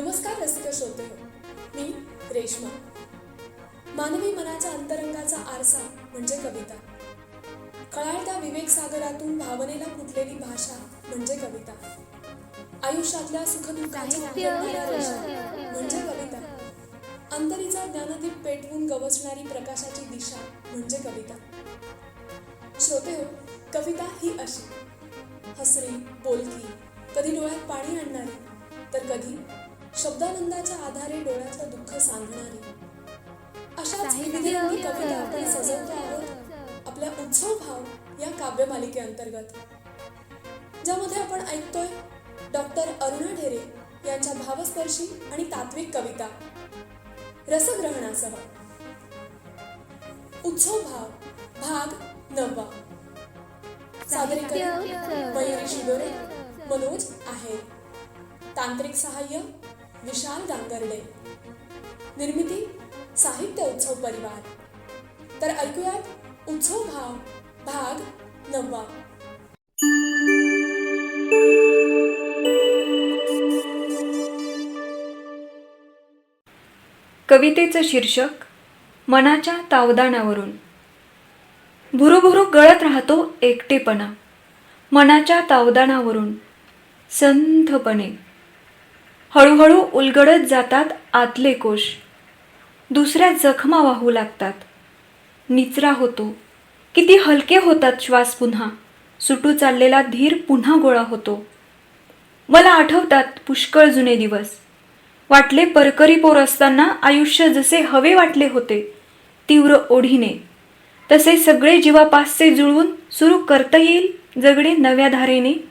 नमस्कार रसिक श्रोते. मी रेश्मा. मानवी मनाच्या अंतरंगाचा आरसा म्हणजे कविता. कळाळत्या विवेक सागरातून भावनेला फुटलेली भाषा म्हणजे कविता. आयुष्यातल्या सुखदुःखाच्या म्हणजे कविता. अंतरीचा ज्ञानदीप पेटवून गवसणारी प्रकाशाची दिशा म्हणजे कविता. श्रोते हो कविता ही अशी. हसरी बोलकी कधी डोळ्यात पाणी आणणारी तर कधी शब्दानंदाच्या आधारे डोळ्यातलं दुःख सांगणारी. अशाच विविध रंगी कविता आपण सजवतो आहोत आपल्या उत्सव भाव या काव्य मालिकेअंतर्गत ज्यामध्ये आपण ऐकतोय डॉक्टर अरुणा ढेरे यांच्या भावस्पर्शी आणि तात्विक कविता. रसग्रहणासह. उत्सव भाव भाग नववा. सादरीकरण मयुरी शिदोरे मनोज आहे. तांत्रिक सहाय्य विशाल गांगर्डे निर्मिती साहित्य उत्सव परिवार. तर ऐकूयात उत्सव भाव भाग नववा. कवितेचं शीर्षक मनाच्या तावदानावरून. भुरुभुरु गळत राहतो एकटेपणा. मनाच्या तावदानावरून संथपणे. हळूहळू उलगडत जातात आतले कोश. दुसऱ्या जखमा वाहू लागतात. निचरा होतो. किती हलके होतात श्वास पुन्हा. सुटू चाललेला धीर पुन्हा गोळा होतो. मला आठवतात पुष्कळ जुने दिवस. वाटले परकरी पोर असताना आयुष्य जसे हवे वाटले होते तीव्र ओढीने. तसे सगळे जीवापासचे जुळवून सुरू करता येईल जगणे नव्या धारेने.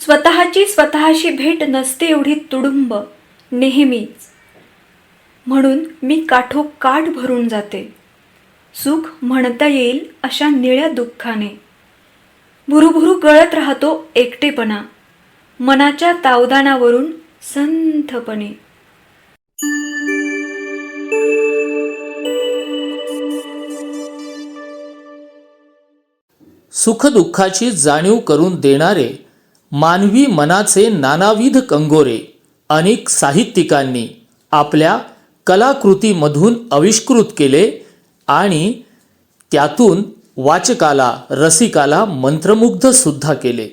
स्वतःची स्वतःशी भेट नसते एवढी तुडुंब नेहमीच म्हणून मी काठोकाठ भरून जाते. सुख म्हणता येईल अशा निळ्या दुःखाने. भुरुभुरू गळत राहतो एकटेपणा. मनाच्या तावदानावरून संथपणे. सुखदुःखाची जाणीव करून देणारे मानवी मनाचे नानाविध कंगोरे अनेक साहित्यिकांनी आपल्या कलाकृतीमधून आविष्कृत केले आणि त्यातून वाचकाला रसिकाला मंत्रमुग्धसुद्धा केले.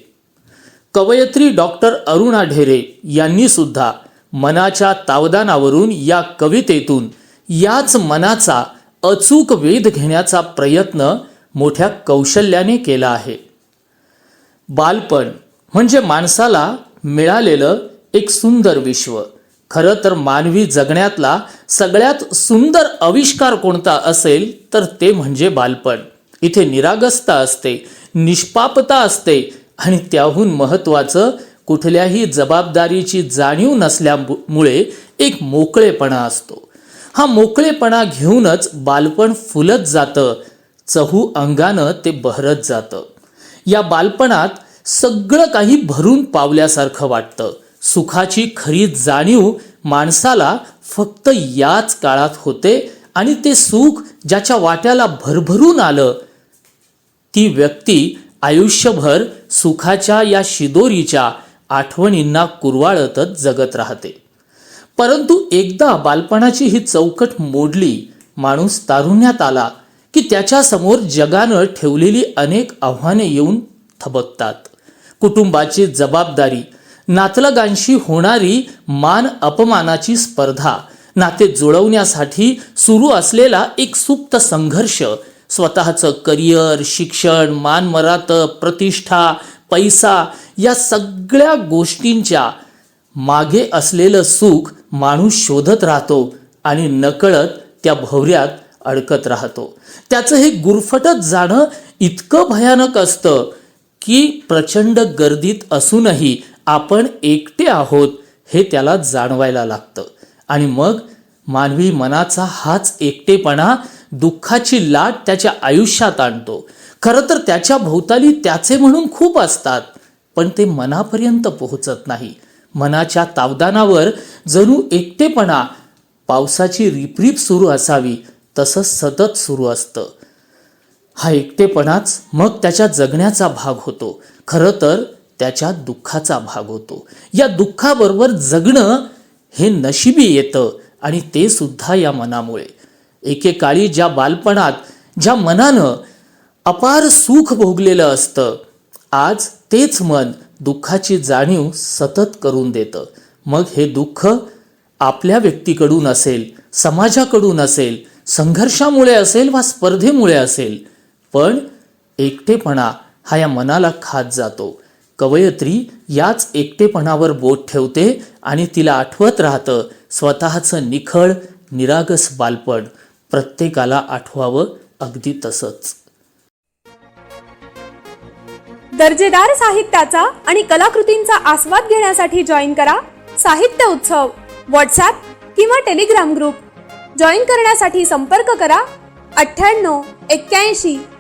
कवयत्री डॉक्टर अरुणा ढेरे यांनीसुद्धा मनाच्या तावदानावरून या कवितेतून याच मनाचा अचूक वेध घेण्याचा प्रयत्न मोठ्या कौशल्याने केला आहे. बालपण म्हणजे माणसाला मिळालेलं एक सुंदर विश्व. खरं तर मानवी जगण्यातला सगळ्यात सुंदर आविष्कार कोणता असेल तर ते म्हणजे बालपण. इथे निरागसता असते निष्पापता असते आणि त्याहून महत्त्वाचं कुठल्याही जबाबदारीची जाणीव नसल्यामुळे एक मोकळेपणा असतो. हा मोकळेपणा घेऊनच बालपण फुलत जातं चहू अंगानं ते बहरत जातं. या बालपणात सगळं काही भरून पावल्यासारखं वाटतं. सुखाची खरी जाणीव माणसाला फक्त याच काळात होते आणि ते सुख ज्याच्या वाट्याला भरभरून आलं. ती व्यक्ती आयुष्यभर सुखाच्या या शिदोरीच्या आठवणींना कुरवाळतच जगत राहते. परंतु एकदा बालपणाची ही चौकट मोडली माणूस तारुण्यात आला की त्याच्यासमोर जगानं ठेवलेली अनेक आव्हाने येऊन थबकतात. कुटुंबाची जबाबदारी नातलगांशी होणारी मान अपमानाची स्पर्धा नाते जुळवण्यासाठी सुरू असलेला एक सुप्त संघर्ष स्वतःचं करिअर शिक्षण मानमरात प्रतिष्ठा पैसा या सगळ्या गोष्टींच्या मागे असलेलं सुख माणूस शोधत राहतो आणि नकळत त्या भवऱ्यात अडकत राहतो. त्याचं हे गुरफटत जाणं इतकं भयानक असतं की प्रचंड गर्दीत असूनही आपण एकटे आहोत हे त्याला जाणवायला लागतं. आणि मग मानवी मनाचा हाच एकटेपणा दुःखाची लाट त्याच्या आयुष्यात आणतो. खरं तर त्याच्या भोवताली त्याचे म्हणून खूप असतात पण ते मनापर्यंत पोहोचत नाही. मनाच्या तावदानावर जणू एकटेपणा पावसाची रिपरिप सुरू असावी तसं सतत सुरू असतं. हा एकटेपणाच मग त्याच्या जगण्याचा भाग होतो. खरं तर त्याच्या दुःखाचा भाग होतो. या दुःखाबरोबर जगणं हे नशिबी येतं आणि ते सुद्धा या मनामुळे. एकेकाळी ज्या बालपणात ज्या मनानं अपार सुख भोगलेलं असतं आज तेच मन दुःखाची जाणीव सतत करून देतं. मग हे दुःख आपल्या व्यक्तीकडून असेल समाजाकडून असेल संघर्षामुळे असेल वा स्पर्धेमुळे असेल पण एकटेपणा हा या मनाला खात जातो. कवयत्री याच एकटेपणावर बोट ठेवते आणि तिला आठवत राहतं स्वतःचं निखळ निरागस बालपण प्रत्येकाला आठवावं अगदी तसंच. दर्जेदार साहित्याचा आणि कलाकृतींचा आस्वाद घेण्यासाठी जॉईन करा साहित्य उत्सव व्हॉट्सॲप किंवा टेलिग्राम ग्रुप. जॉईन करण्यासाठी संपर्क करा अठ्ठ्याण्णव एक्क्याऐंशी